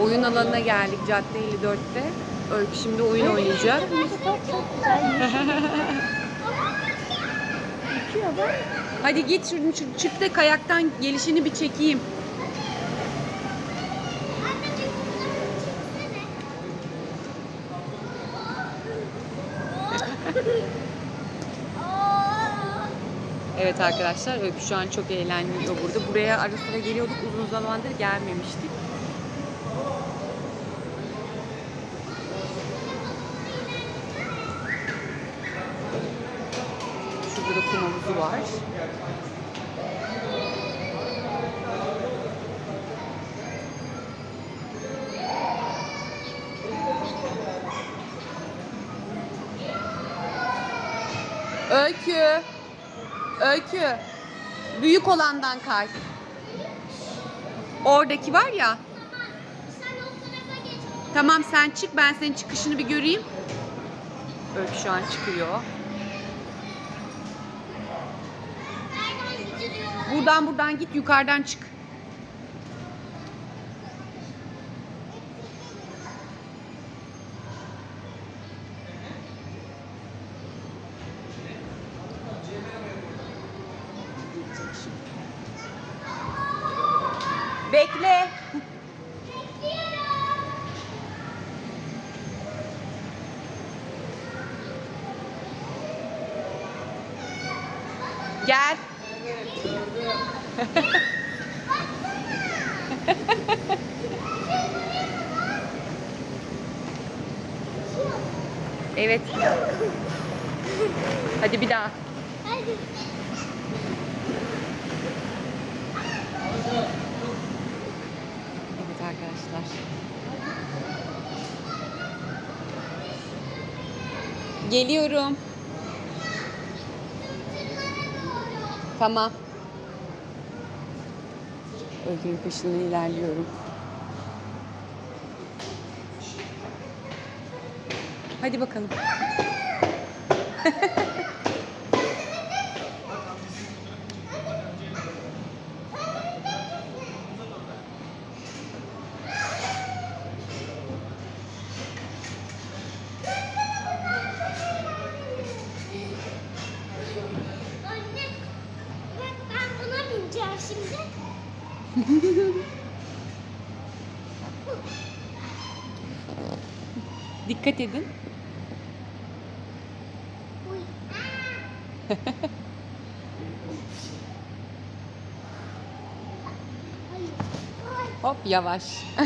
Oyun alanına geldik Cadde 54'te. Öykü şimdi oyun oynayacak. Hadi git şunu çık, çık da kayaktan gelişini bir çekeyim. Evet arkadaşlar Öykü şu an çok eğleniyor burada. Buraya ara sıra geliyorduk uzun zamandır gelmemiştik. Kum havuzu var. Öykü. Öykü. Büyük olandan kay. Oradaki var ya. Tamam sen çık ben senin çıkışını bir göreyim. Öykü şu an çıkıyor. Buradan buradan git yukarıdan çık. Bekle. Gel. Evet. Hadi bir daha. Hadi. Evet arkadaşlar. Geliyorum. Tamam. Öykünün peşinden ilerliyorum. Hadi bakalım. Anne. Bak ben buna bineceğim şimdi. Dikkat edin. Hop yavaş.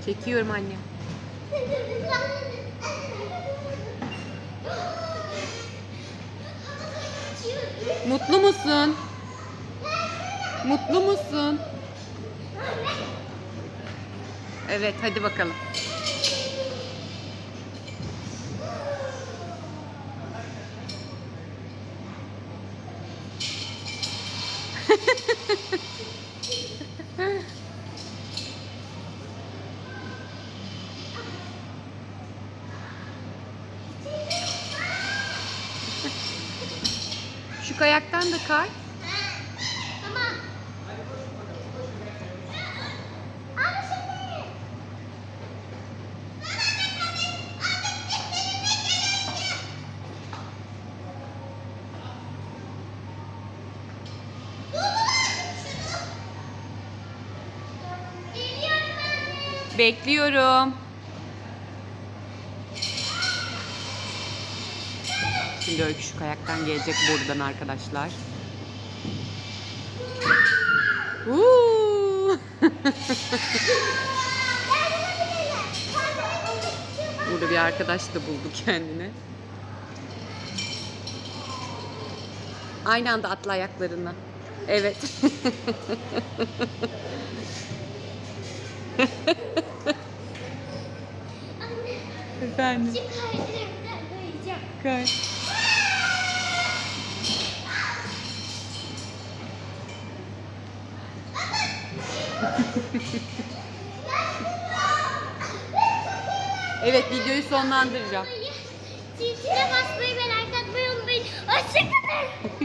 Çekiyorum anne. Mutlu musun? Mutlu musun? Evet hadi bakalım. Şu kayaktan da kay. Tamam. Bekliyorum. Şimdi Öykü şu kayaktan gelecek buradan arkadaşlar. Burada bir arkadaş da buldu kendini. Aynı anda atla ayaklarına. Evet. Efendim. Kay. evet videoyu sonlandıracağım. Çiftçide basmayı merak etmeyi unutmayın. Hoşçakalın.